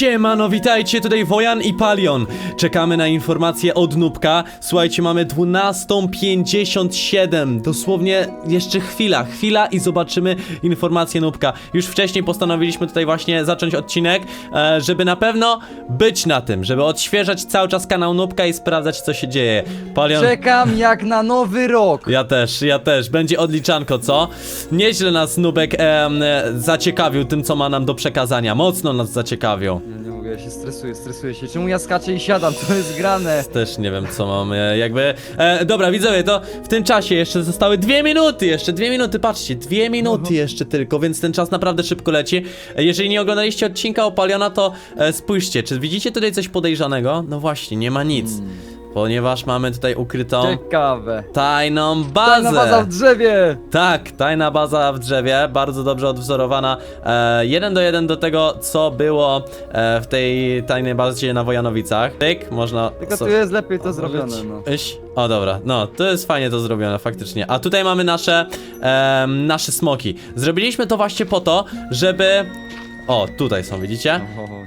Siemano, witajcie, tutaj Wojan i Palion. Czekamy na informacje od Nubka. Słuchajcie, mamy 12.57. Dosłownie jeszcze chwila, chwila i zobaczymy informacje Nubka. Już wcześniej postanowiliśmy tutaj właśnie zacząć odcinek, e, żeby na pewno być na tym, żeby odświeżać cały czas kanał Nubka i sprawdzać co się dzieje. Palion... Czekam jak na nowy rok. Ja też, ja też. Będzie odliczanko, co? Nieźle nas Nubek em, e, zaciekawił tym, co ma nam do przekazania. Mocno nas zaciekawił. Ja się stresuję, stresuję się. Czemu ja skaczę i siadam? To jest grane. Też nie wiem, co mam, e, jakby... E, dobra, widzowie, to w tym czasie jeszcze zostały dwie minuty, jeszcze dwie minuty, patrzcie, dwie minuty jeszcze tylko, więc ten czas naprawdę szybko leci. E, jeżeli nie oglądaliście odcinka Opaliona, to e, spójrzcie, czy widzicie tutaj coś podejrzanego? No właśnie, nie ma nic, ponieważ mamy tutaj ukrytą Ciekawe. tajną Tajna baza bazę. w drzewie. Tak, tajna baza w drzewie, bardzo dobrze odwzorowana. E, jeden do jeden do tego, co było e, w tej tajnej bazie na Wojanowicach. Tyk, można. Tylko tu sobie jest lepiej to zrobione, no. Iś. O dobra, no to jest fajnie to zrobione, faktycznie. A tutaj mamy nasze, em, nasze smoki. Zrobiliśmy to właśnie po to, żeby. O, tutaj są, widzicie?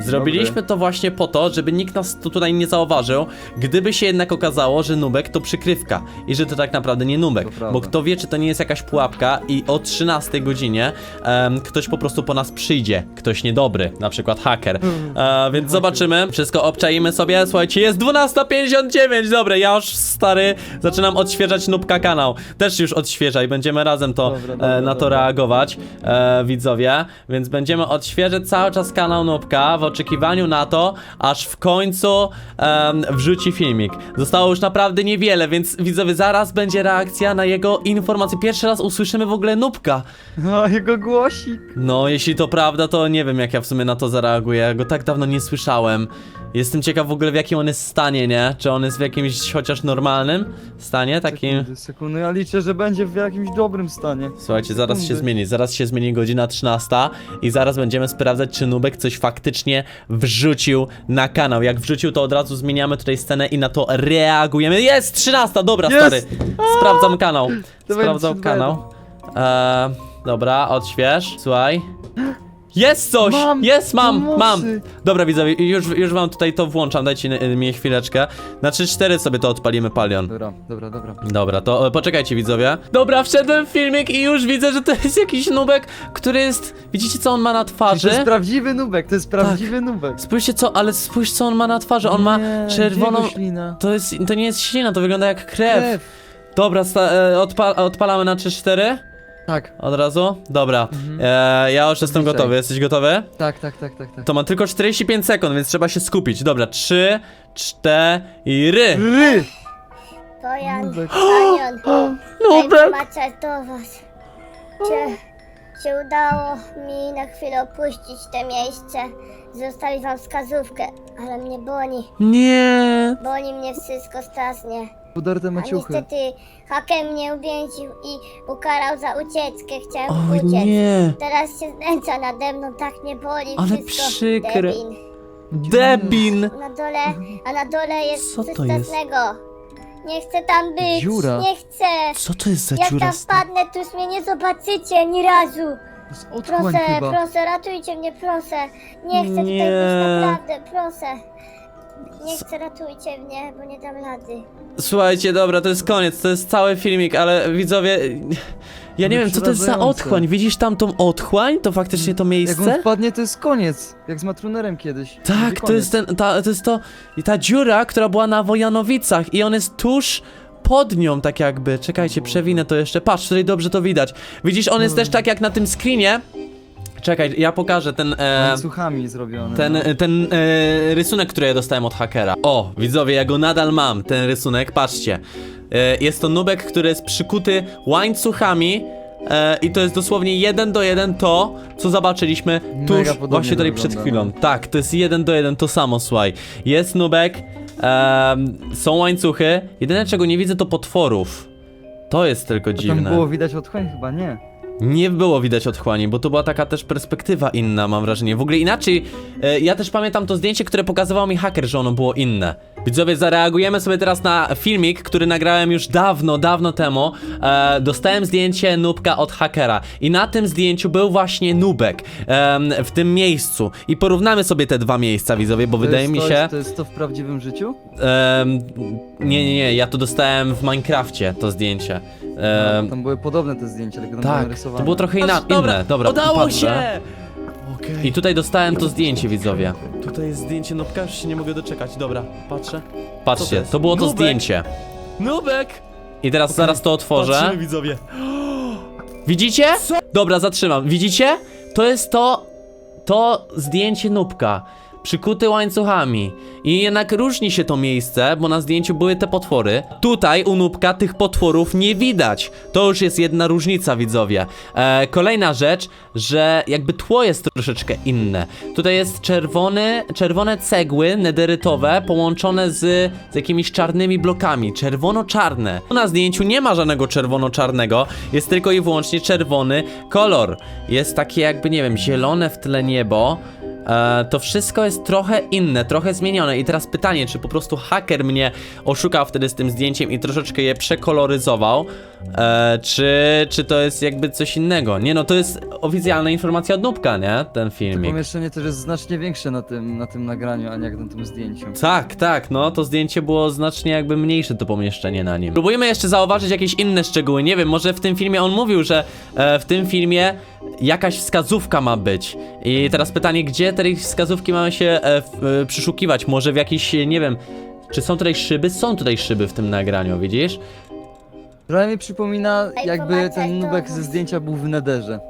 Zrobiliśmy to właśnie po to, żeby nikt nas tu tutaj nie zauważył, gdyby się jednak okazało, że nubek to przykrywka i że to tak naprawdę nie nubek, To prawda. bo kto wie, czy to nie jest jakaś pułapka i o 13 godzinie em, ktoś po prostu po nas przyjdzie, ktoś niedobry, na przykład haker, e, więc zobaczymy, wszystko obczaimy sobie, słuchajcie, jest 12.59, dobre, ja już stary zaczynam odświeżać nubka kanał, też już odświeżaj, będziemy razem to Dobra, dobra, e, na to dobra. reagować, e, widzowie, więc będziemy odświeżać cały czas kanał Nubka w oczekiwaniu na to, aż w końcu em, wrzuci filmik. Zostało już naprawdę niewiele, więc widzowie, zaraz będzie reakcja na jego informacje. Pierwszy raz usłyszymy w ogóle Nubka. No, jego głosik. No, jeśli to prawda, to nie wiem, jak ja w sumie na to zareaguję. Ja go tak dawno nie słyszałem. Jestem ciekaw w ogóle, w jakim on jest stanie, nie? Czy on jest w jakimś chociaż normalnym stanie, takim... Sekundy, sekundy, ja liczę, że będzie w jakimś dobrym stanie. Słuchajcie, zaraz się Sekundy. zmieni, zaraz się zmieni godzina 13 i zaraz będziemy sprawdzać, czy Nubek coś faktycznie wrzucił na kanał. Jak wrzucił, to od razu zmieniamy tutaj scenę i na to reagujemy. Jest 13, dobra Jest! stary. Sprawdzam kanał. Dawaj, Sprawdzam trzy, kanał. Eee, dobra, odśwież, słuchaj. Jest coś! Mam jest, mam, pomocy. mam! Dobra widzowie, już, już wam tutaj to włączam, dajcie y, mi chwileczkę. Na 3-4 sobie to odpalimy palion. Dobra, dobra, dobra. Dobra, to e, poczekajcie widzowie. Dobra, wszedłem w filmik i już widzę, że to jest jakiś nubek, który jest... Widzicie co on ma na To twarzy? jest prawdziwy nubek, to jest prawdziwy nubek. Spójrzcie co, ale spójrz co on ma na twarzy, on ma Nie, czerwoną... ślina. To jest, to nie jest ślina, to wygląda jak krew. Krew. Dobra, sta, e, odpa odpalamy na 3-4? Tak, Od razu? Dobra, e, ja już jestem Odliczaj. gotowy, jesteś gotowy? tak, tak, tak, tak, tak. To ma tylko 45 sekund, więc trzeba się skupić. Dobra, 3, 4 i ry. Ry! Bojan, Nubek. Anion, Nubek! Was. Czy, czy udało mi na chwilę opuścić to miejsce, zostawić wam wskazówkę, ale mnie boli, Nie. boli mnie wszystko strasznie. Udarte A maciuchy. niestety haker mnie uwięził i ukarał za ucieczkę, chciałem O uciec. nie. Teraz się znęca nade mną, tak mnie boli Ale wszystko. przykre. Debin. Debin. Na dole, a na dole jest Co coś to jest? strasznego. Nie chcę tam być, Dziura. nie chcę. Co to jest za Jak dziura? tam wpadnę, to już mnie nie zobaczycie ani razu. To jest otchłań Proszę, chyba. proszę, ratujcie mnie, proszę. Nie chcę Nie. tutaj być naprawdę, proszę. Nie chcę, ratujcie mnie, bo nie dam rady. Słuchajcie, dobra, to jest koniec, to jest cały filmik, ale widzowie. Ja nie wiem, co to jest za przerażające. otchłań. Widzisz tam tą otchłań? To faktycznie to Jak on miejsce? wpadnie, to jest koniec. Jak z matrunerem kiedyś. Będzie Tak, to koniec. jest ten, ta, to jest to, i ta dziura, która była na Wojanowicach i on jest tuż pod nią, tak jakby. Czekajcie, przewinę to jeszcze. Patrz, tutaj dobrze to widać. Widzisz, on jest też tak jak na tym screenie. Czekaj, ja pokażę ten, e, Łańcuchami zrobione. ten, no. ten e, rysunek, który ja dostałem od hakera. O, widzowie, ja go nadal mam, ten rysunek, patrzcie. E, jest to nubek, który jest przykuty łańcuchami. E, I to jest dosłownie jeden do jeden to, co zobaczyliśmy tuż Mega podobnie właśnie tutaj przed wygląda, chwilą. Tak, to jest jeden do jeden to samo, słuchaj. Jest nubek, em, są łańcuchy. Jedyne czego nie widzę to potworów. To jest tylko A Tam dziwne. było widać otchłań? Chyba nie. Nie było widać otchłani, bo to była taka też perspektywa inna, mam wrażenie. W ogóle inaczej, e, ja też pamiętam to zdjęcie, które pokazywał mi haker, że ono było inne. Widzowie, zareagujemy sobie teraz na filmik, który nagrałem już dawno, dawno temu. E, dostałem zdjęcie Nubka od hakera i na tym zdjęciu był właśnie Nubek em, w tym miejscu. I porównamy sobie te dwa miejsca, widzowie, bo wydaje jest mi to, się... To jest to w prawdziwym życiu? em, nie, nie, nie, ja to dostałem w Minecrafcie, to zdjęcie. Em, Tam były podobne te zdjęcia, tylko tam tak, to było trochę inna, inne. Dobra, udało patrzę. się! Okej. I tutaj dostałem to zdjęcie, widzowie. Tutaj jest zdjęcie Nubka, już się nie mogę doczekać. Dobra, patrzę. Co to Patrzcie, jest? to było to Nubek. zdjęcie. Nubek! I teraz zaraz to otworzę. Patrzymy, widzowie. Widzicie? Dobra, zatrzymam. Widzicie? To jest to. To zdjęcie nubka. Przykuty łańcuchami. I jednak różni się to miejsce, bo na zdjęciu były te potwory. Tutaj u nubka tych potworów nie widać. To już jest jedna różnica, widzowie. E, kolejna rzecz, że jakby tło jest troszeczkę inne. Tutaj jest czerwony, czerwone cegły nederytowe połączone z, z jakimiś czarnymi blokami. Czerwono-czarne. Tu na zdjęciu nie ma żadnego czerwono-czarnego. Jest tylko i wyłącznie czerwony kolor. Jest takie jakby, nie wiem, zielone w tle niebo. E, to wszystko jest trochę inne, trochę zmienione. I teraz pytanie, czy po prostu haker mnie oszukał wtedy z tym zdjęciem i troszeczkę je przekoloryzował, e, czy, czy to jest jakby coś innego? Nie no, to jest oficjalna informacja od Nubka, nie? Ten filmik. Pomieszczenie też jest znacznie większe na tym, na tym nagraniu, a nie jak na tym zdjęciu. Tak, tak, no to zdjęcie było znacznie jakby mniejsze to pomieszczenie na nim. Próbujemy jeszcze zauważyć jakieś inne szczegóły. Nie wiem, może w tym filmie on mówił, że e, w tym filmie jakaś wskazówka ma być. I teraz pytanie, gdzie tej wskazówki mamy się e, w, e, przyszukiwać? Może w jakiś, nie wiem, czy są tutaj szyby? Są tutaj szyby w tym nagraniu, widzisz? Trochę mi przypomina, Ej, jakby ten to- nubek ze zdjęcia był w nederze.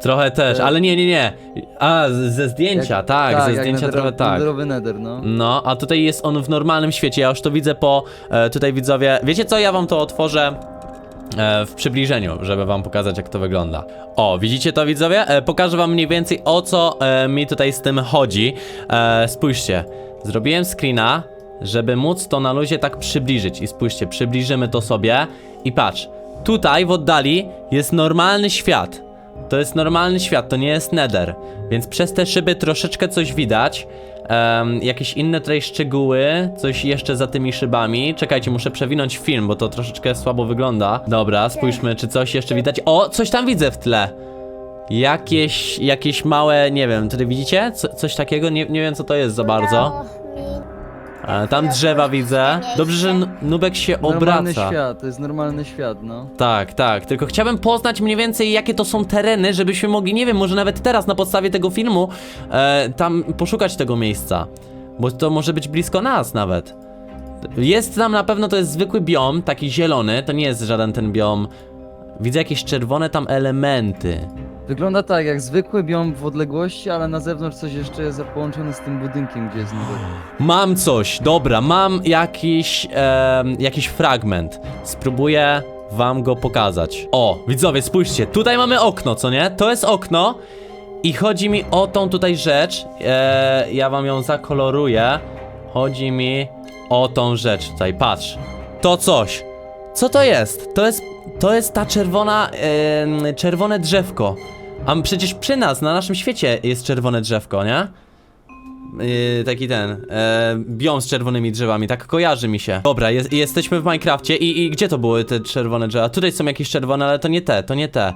Trochę też, E, ale nie, nie, nie. A, z- ze zdjęcia, Jak- tak, ze jak zdjęcia trochę tak. Nederowy neder, no. No, a tutaj jest on w normalnym świecie. Ja już to widzę po e, tutaj widzowie. Wiecie co? Ja wam to otworzę e, w przybliżeniu, żeby wam pokazać jak to wygląda. O, widzicie to widzowie? E, pokażę wam mniej więcej o co e, mi tutaj z tym chodzi. E, spójrzcie, zrobiłem screena, żeby móc to na luzie tak przybliżyć. I spójrzcie, przybliżymy to sobie i patrz. Tutaj w oddali jest normalny świat. To jest normalny świat, to nie jest nether. Więc przez te szyby troszeczkę coś widać. Em, jakieś inne tutaj szczegóły, coś jeszcze za tymi szybami. Czekajcie, muszę przewinąć film, bo to troszeczkę słabo wygląda. Dobra, spójrzmy, czy coś jeszcze widać. O, coś tam widzę w tle. Jakieś, jakieś małe, nie wiem, tutaj widzicie? Co, coś takiego? Nie, nie wiem co to jest za bardzo. E, tam drzewa widzę. Dobrze, że Nubek się Normalny obraca. świat, to jest normalny świat, no. Tak, tak, tylko chciałbym poznać mniej więcej jakie to są tereny, żebyśmy mogli, nie wiem, może nawet teraz na podstawie tego filmu e, tam poszukać tego miejsca. Bo to może być blisko nas nawet. Jest tam na pewno, to jest zwykły biom, taki zielony, to nie jest żaden ten biom. Widzę jakieś czerwone tam elementy. Wygląda tak, jak zwykły biom w odległości, ale na zewnątrz coś jeszcze jest połączone z tym budynkiem, gdzie jest nubek. Mam coś, dobra, mam jakiś, em, jakiś fragment. Spróbuję wam go pokazać. O, widzowie, spójrzcie, tutaj mamy okno, co nie? To jest okno i chodzi mi o tą tutaj rzecz. E, ja wam ją zakoloruję. Chodzi mi o tą rzecz tutaj, patrz. To coś. Co to jest? To jest, to jest ta czerwona, czerwone drzewko. A przecież przy nas, na naszym świecie jest czerwone drzewko, nie? Yy, taki ten, e, biom z czerwonymi drzewami, tak kojarzy mi się. Dobra, jest, jesteśmy w Minecrafcie i, i gdzie to były te czerwone drzewa? Tutaj są jakieś czerwone, ale to nie te, to nie te.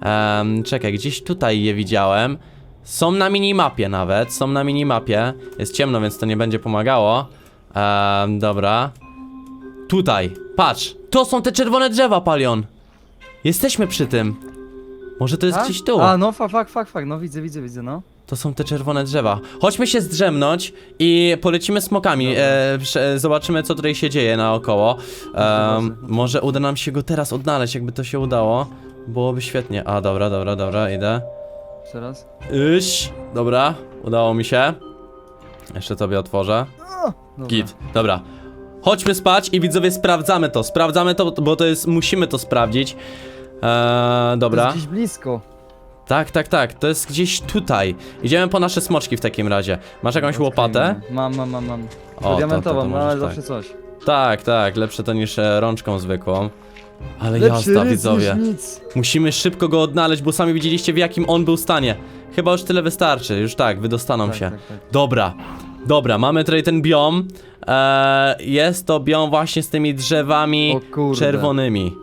Em, czekaj, gdzieś tutaj je widziałem. Są na minimapie nawet, są na minimapie. Jest ciemno, więc to nie będzie pomagało. Em, dobra. Tutaj, patrz, to są te czerwone drzewa, Palion. Jesteśmy przy tym. Może to jest gdzieś tu. A, no, fak, fak, fak, fak, no widzę, widzę, widzę, no. To są te czerwone drzewa. Chodźmy się zdrzemnąć i polecimy smokami. E, prze- zobaczymy, co tutaj się dzieje naokoło. Może uda nam się go teraz odnaleźć, jakby to się udało. Byłoby świetnie. A, dobra, dobra, dobra, idę. Jeszcze raz. Iść. Dobra, udało mi się. Jeszcze tobie otworzę. Dobra. Git, dobra. Chodźmy spać i widzowie sprawdzamy to. Sprawdzamy to, bo to jest. Musimy to sprawdzić. Eee, To dobra. jest gdzieś blisko. Tak, tak, tak. To jest gdzieś tutaj. Idziemy po nasze smoczki w takim razie. Masz jakąś łopatę? Odkryjmy. Mam, mam, mam, mam. to- to- Diamentową, no, możesz ale tak. zawsze coś. Tak, tak. Lepsze to niż e, rączką zwykłą. Ale jazda, widzowie. niż nic. Musimy szybko go odnaleźć, bo sami widzieliście w jakim on był stanie. Chyba już tyle wystarczy. Już tak, wydostaną Tak, się. tak, tak. Dobra. Dobra, mamy tutaj ten biom. E, jest to biom właśnie z tymi drzewami O kurde. czerwonymi.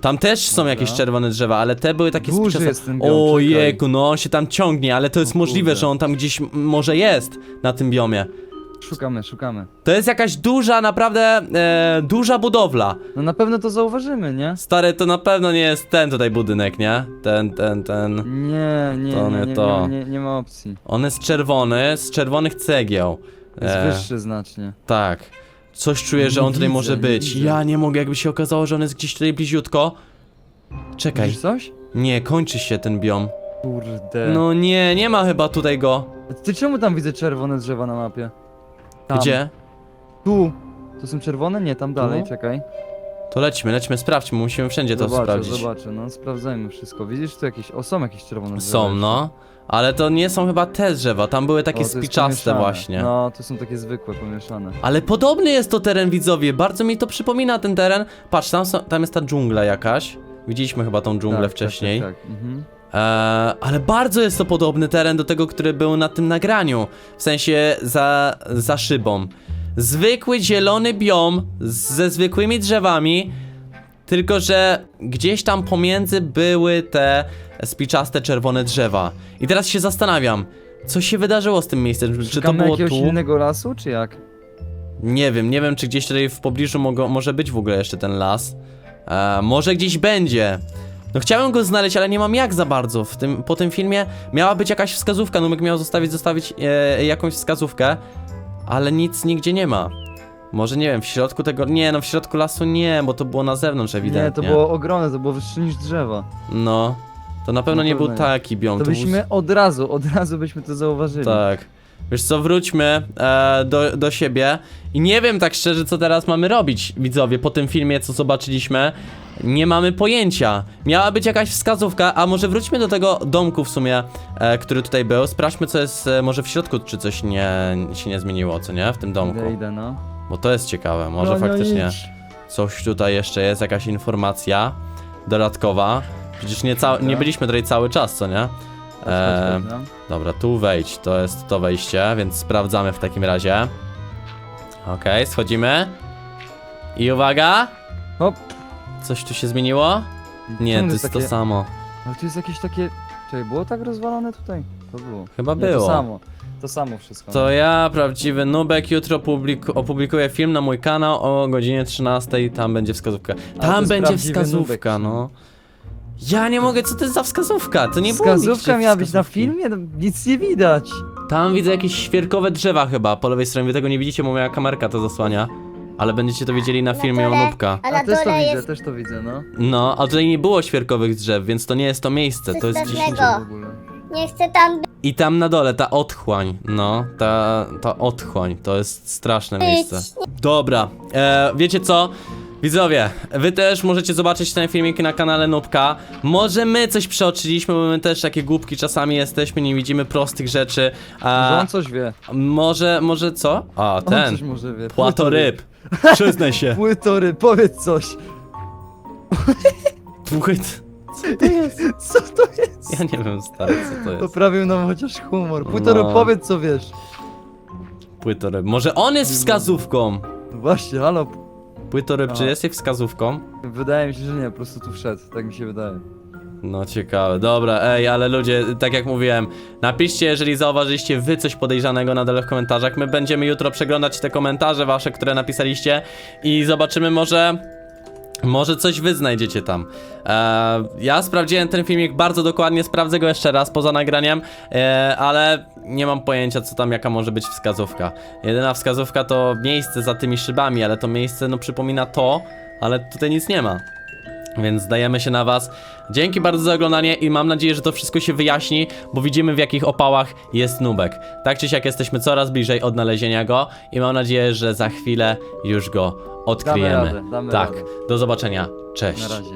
Tam też są Dobra. jakieś czerwone drzewa, ale te były takie Duży sprzesa- jest ten biom, Ojejku, no on się tam ciągnie, ale to jest możliwe, kurde. że on tam gdzieś m- może jest na tym biomie. Szukamy, szukamy. To jest jakaś duża, naprawdę e, duża budowla. No na pewno to zauważymy, nie? Stary, to na pewno nie jest ten tutaj budynek, nie? Ten, ten, ten. Nie, nie, To nie, nie nie, to. Nie, nie, nie ma opcji. On jest czerwony, z czerwonych cegieł. Jest E, wyższy znacznie. Tak. Coś czuję, że on tutaj widzę, może nie być. widzę. Ja nie mogę, jakby się okazało, że on jest gdzieś tutaj bliziutko. Czekaj. Widzisz coś? Nie, kończy się ten biom. Kurde. No nie, nie ma chyba tutaj go. Ty czemu tam widzę czerwone drzewa na mapie? Tam. Gdzie? Tu. To są czerwone? Nie, tam dalej, czekaj. To lećmy, lećmy, sprawdźmy, musimy wszędzie to zobaczę, sprawdzić. zobaczę, no sprawdzajmy wszystko. Widzisz tu jakieś, o są jakieś czerwone drzewa Są, jeszcze. no. Ale to nie są chyba te drzewa, tam były takie O, to jest spiczaste pomieszane. właśnie. No, to są takie zwykłe, pomieszane. Ale podobny jest to teren widzowie, bardzo mi to przypomina ten teren. Patrz, tam, są, tam jest ta dżungla jakaś. Widzieliśmy chyba tą dżunglę tak, wcześniej. Tak, tak, tak. Mhm. Eee, ale bardzo jest to podobny teren do tego, który był na tym nagraniu. W sensie za, za szybą. Zwykły zielony biom ze zwykłymi drzewami. Tylko, że gdzieś tam pomiędzy były te spiczaste czerwone drzewa. I teraz się zastanawiam, co się wydarzyło z tym miejscem? Czy to Szukamy było jakiegoś tu? innego lasu, czy jak? Nie wiem, nie wiem czy gdzieś tutaj w pobliżu mogą, może być w ogóle jeszcze ten las. E, może gdzieś będzie. No chciałem go znaleźć, ale nie mam jak za bardzo. W tym, po tym filmie miała być jakaś wskazówka, Numek miał zostawić, zostawić e, jakąś wskazówkę, ale nic nigdzie nie ma. Może nie wiem, w środku tego. Nie, no w środku lasu nie, bo to było na zewnątrz ewidentnie. Nie, to było ogromne, to było wyższe niż drzewa. No. To na pewno nie był pewno nie. taki biom. To był- byśmy od razu, od razu byśmy to zauważyli. Tak. Wiesz co, wróćmy e, do, do siebie i nie wiem tak szczerze, co teraz mamy robić, widzowie, po tym filmie, co zobaczyliśmy. Nie mamy pojęcia. Miała być jakaś wskazówka, a może wróćmy do tego domku w sumie, e, który tutaj był. Sprawdźmy, co jest e, może w środku, czy coś nie, się nie zmieniło, co nie, w tym domku. Idę, idę, no. Bo to jest ciekawe, może No, no faktycznie idź. coś tutaj jeszcze jest, jakaś informacja dodatkowa. Przecież nie, ca- nie byliśmy tutaj cały czas, co nie? E, no. Dobra, tu wejdź, to jest to wejście, więc sprawdzamy w takim razie. Okej, schodzimy. I uwaga! Hop. Coś tu się zmieniło? Nie, to jest to samo. Ale tu jest jakieś takie... Czekaj, było tak rozwalone tutaj? To było. Chyba Nie, było. to samo. To samo wszystko. To ja, prawdziwy Nubek, jutro publik- opublikuję film na mój kanał o godzinie 13, tam będzie wskazówka. to Tam jest będzie prawdziwy wskazówka, Nubek. no. Ja nie mogę, co to jest za wskazówka? To nie było Wskazówka miała być na wskazówki. filmie? No, Nic nie widać. Tam widzę jakieś świerkowe drzewa chyba, po lewej stronie. Wy tego nie widzicie, bo moja kamerka to zasłania. Ale będziecie to widzieli na filmie o. Nubka. A na A też to dole widzę, jest też to widzę, no. No, a tutaj nie było świerkowych drzew, więc to nie jest to miejsce, to jest Coś gdzieś pewnego. indziej. W ogóle. Nie chcę tam I tam na dole, ta otchłań, no, ta, ta otchłań, to jest straszne miejsce. Dobra, e, wiecie co? Widzowie, wy też możecie zobaczyć ten filmik na kanale Nubka. Może my coś przeoczyliśmy, bo my też takie głupki czasami jesteśmy, nie widzimy prostych rzeczy. Może A, on coś wie. może, może co? A, On ten. coś może wie. Płato ryb. Przyznaj się. Płytory, powiedz coś. Płyt. Co to jest? Ja nie wiem, stary, co to jest. Poprawił nam chociaż humor. Płytory, No. powiedz co wiesz. Płytoryb. Może on jest wskazówką? Właśnie, halo. Płytoryb, czy A. jest wskazówką? Wydaje mi się, że nie, po prostu tu wszedł. Tak mi się wydaje. No ciekawe, dobra, ej, ale ludzie, tak jak mówiłem, napiszcie, jeżeli zauważyliście wy coś podejrzanego na dole w komentarzach. My będziemy jutro przeglądać te komentarze wasze, które napisaliście i zobaczymy może... Może coś wy znajdziecie tam. Eee, ja sprawdziłem ten filmik bardzo dokładnie, sprawdzę go jeszcze raz poza nagraniem, eee, ale nie mam pojęcia, co tam, jaka może być wskazówka. Jedyna wskazówka to miejsce za tymi szybami, ale to miejsce, no, przypomina to, ale tutaj nic nie ma. Więc zdajemy się na was. Dzięki bardzo za oglądanie i mam nadzieję, że to wszystko się wyjaśni, bo widzimy w jakich opałach jest Nubek. Tak czy siak jesteśmy coraz bliżej odnalezienia go i mam nadzieję, że za chwilę już go odkryjemy. radę, damy tak, radę. do zobaczenia. Cześć. Na razie.